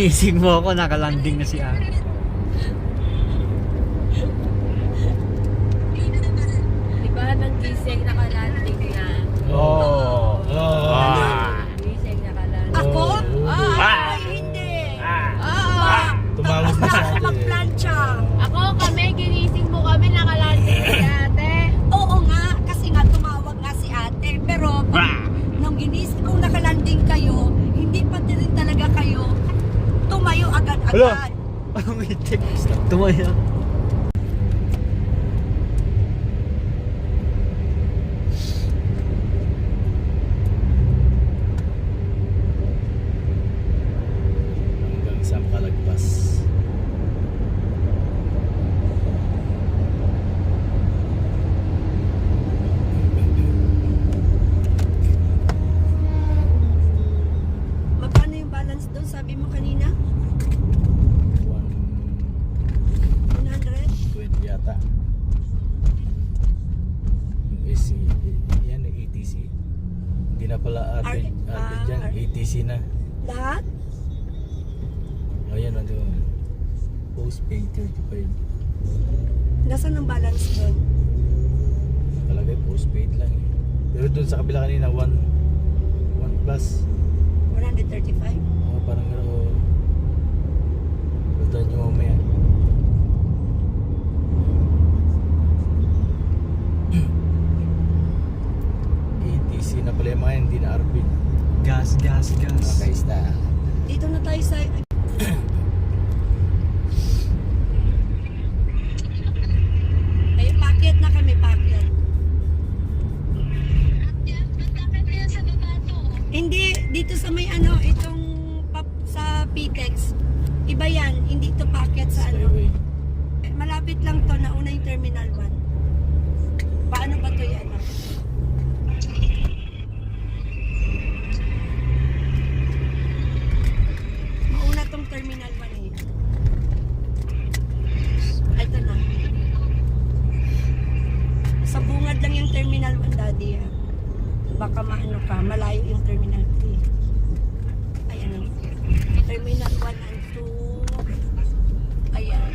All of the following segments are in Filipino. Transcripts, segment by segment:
Ginising mo ako, nakalanding na si ate. Wala. Anong Don't worry. Ate ah, dyan, ATC na. Lahat? O yan, ano yung postpaid 35. Nasaan ang balance doon? Talaga postpaid lang eh. Pero doon sa kabila kanina, 1 1 plus. 135? Oh, parang gano'n. Punta nyo mamaya. ATC na pala yung mga yan, hindi na RP. Gas, gas, gas. Okay, sta. Dito na tayo sa... Ay, packet na kami, packet. Hindi, dito sa may ano, itong pap, sa PTEX. Iba yan, hindi to packet sa ano. Malapit lang to, nauna yung Terminal 1. Paano ba to yan? Mauna tong Terminal 1 eh. Ay, Ito na. Sa bungad lang yung Terminal 1, Daddy. Ah. Baka maano ka, malayo yung Terminal 3. Ayan. Terminal 1 and 2. Ayan.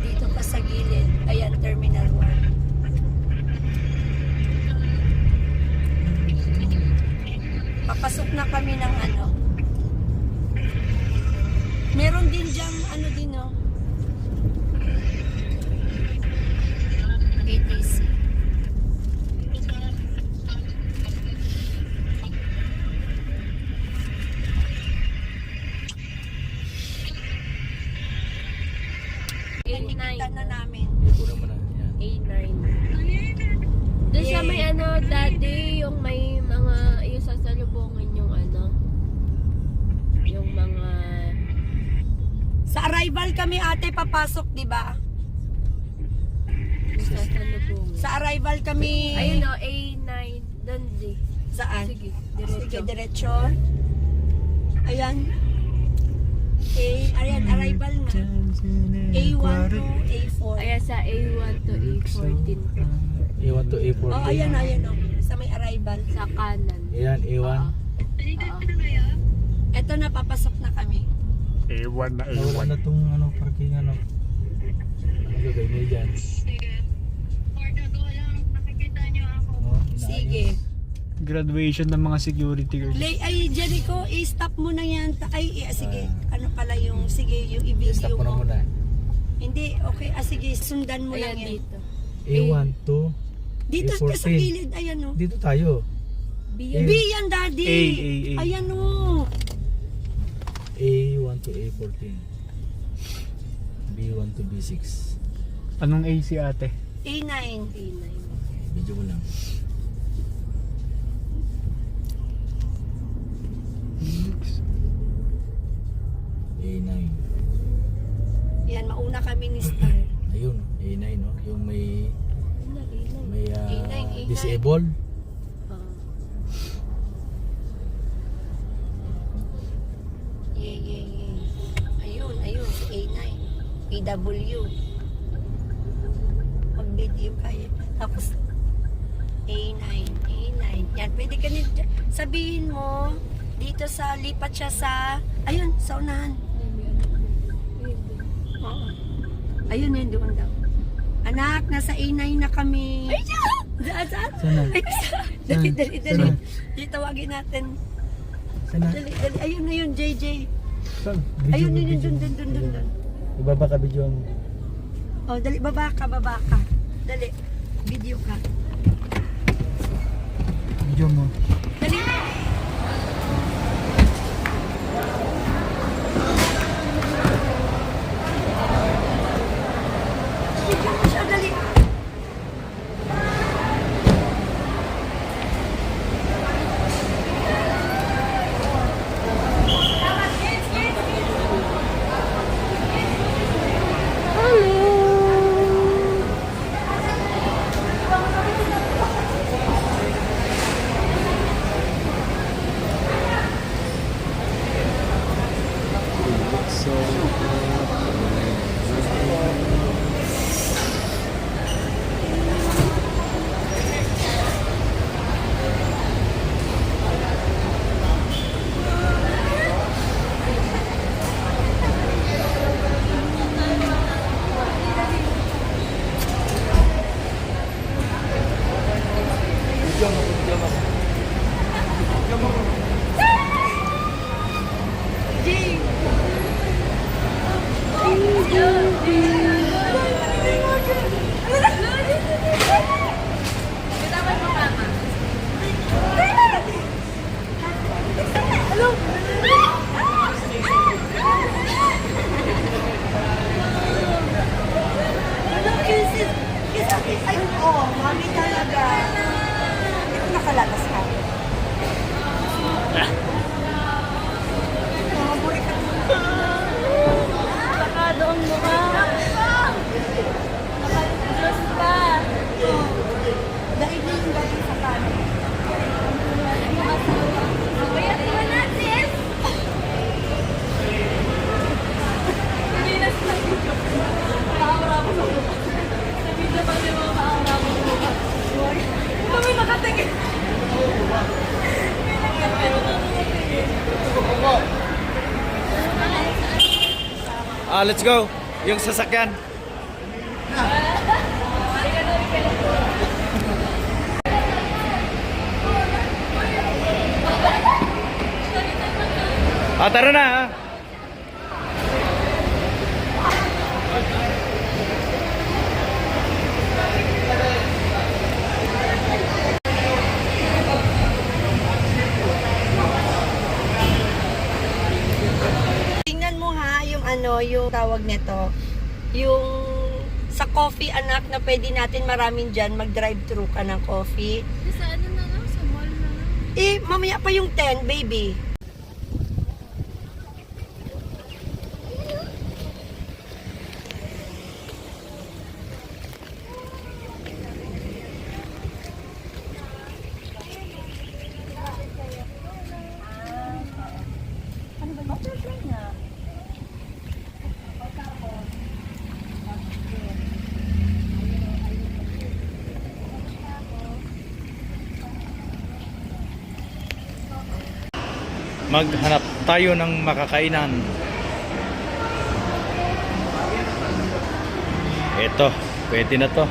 Dito pa sa gilid. Ayan, Terminal 1. Papasok na kami ng ano. Meron din diyang ano din no. ATC. Nakikita na A9. namin. Mo na. Yan. A9. Doon sa may ano, daddy, yung may mga, yung sasalubungan yung ano, yung mga, Sa arrival kami ate papasok, di ba? Sa arrival kami. Ayun o, A9, doon di. Saan? Sige, Sige, diretso. diretso. Ayan. A, ayan, arrival na. A1 to A4. Ayan sa A1 to A14 pa. A1 to A14. Oh, ayan, ayan, oh. Sa may arrival. Sa kanan. Ayan, A1. Oo. Oo. Eto na, papasok na kami. A1 na Nawala na tong ano, parking ano. Ano gagawin niyo dyan? Oh, Sige. Graduation ng mga security guards. Lay, ay, Jericho, i-stop mo na yan. Ay, eh, sige. Ano pala yung, sige, yung i-video Stop mo na mo. muna. Hindi, okay. Ah, sige, sundan mo lang Ayan yan. dito. A1 to. Dito A14. sa gilid, ayan, oh. Dito tayo. B B yan, daddy. A, A, A. Ayan, oh. A1 to A14. B1 to B6. Anong A si ate? A9. A9. Medyo mo lang. Mauna kami ni Star. Ayun, A9 no? Yung may A9? may ah, A9, A9. disabled. Oo. Yeah, yeah, yeah. Ayun, ayun, si A9. PW. Mag-video kayo. Tapos, A9, A9. Yan, pwede ka nito. Sabihin mo, Dito sa, lipat siya sa, ayun, sa unahan. Ayun yun, doon daw. Anak, nasa A9 na kami. Ay, Saan, saan? Sana. Ay, dali, Saan? dali, dali. Saan? Dali, tawagin natin. Sana. Dali, dali. Ayun na yun, JJ. Saan? Ayun mo, yun, dun, dun, dun, dun, dun. Ibaba ka video mo. Oh, dali, baba ka, baba ka. Dali, video ka. Video mo. Dali. Video mo siya, dali. Ano, kisses? Kiss ako. Ay, oh, mami talaga. Ito nakalatas ka. Oh, buhay ka. Sakado ang mukha. Nakalos pa. Dahil na yung galing sa kanan. Bayat mo natin. Hindi na sa video. Nakakura ko sa mukha. Sa video pa din mga makakura ko sa mukha. Ito may nakatingin. May nakatingin. Ah, let's go. Yung sasakyan. Ah, tara na. ah. Tingnan mo ha, yung ano, yung tawag nito. Yung sa coffee anak na pwede natin maraming dyan, mag-drive-thru ka ng coffee. Sa ano na lang? Sa mall na lang. Eh, mamaya pa yung 10, baby. Maghanap tayo ng makakainan. Ito, pwede na to.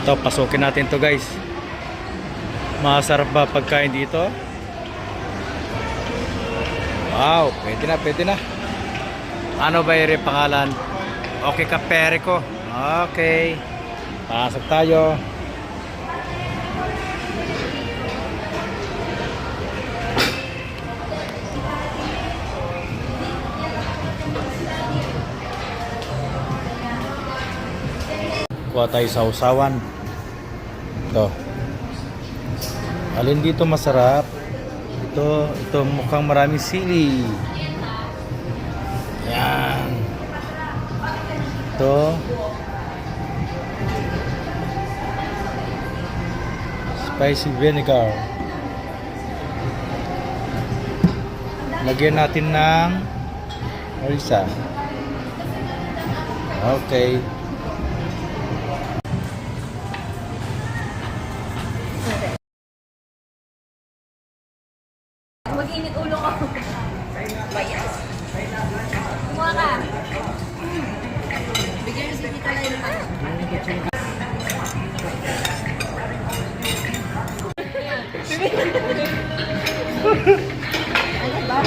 Ito, pasukin natin to guys. Masarap ba pagkain dito? Wow, pwede na, pwede na. Ano ba yung pangalan? Okay ka, pere ko. Okay. Pasok tayo. Kuha tayo sa usawan. Ito. Alin dito masarap? Ito, ito mukhang maraming sili. Yan. Ito. Spicy vinegar. Lagyan natin ng harissa. Okay. ulo ko. Bayas. Kumuha ka. Bigyan mo si Tita Lai ng pano. Ano ba?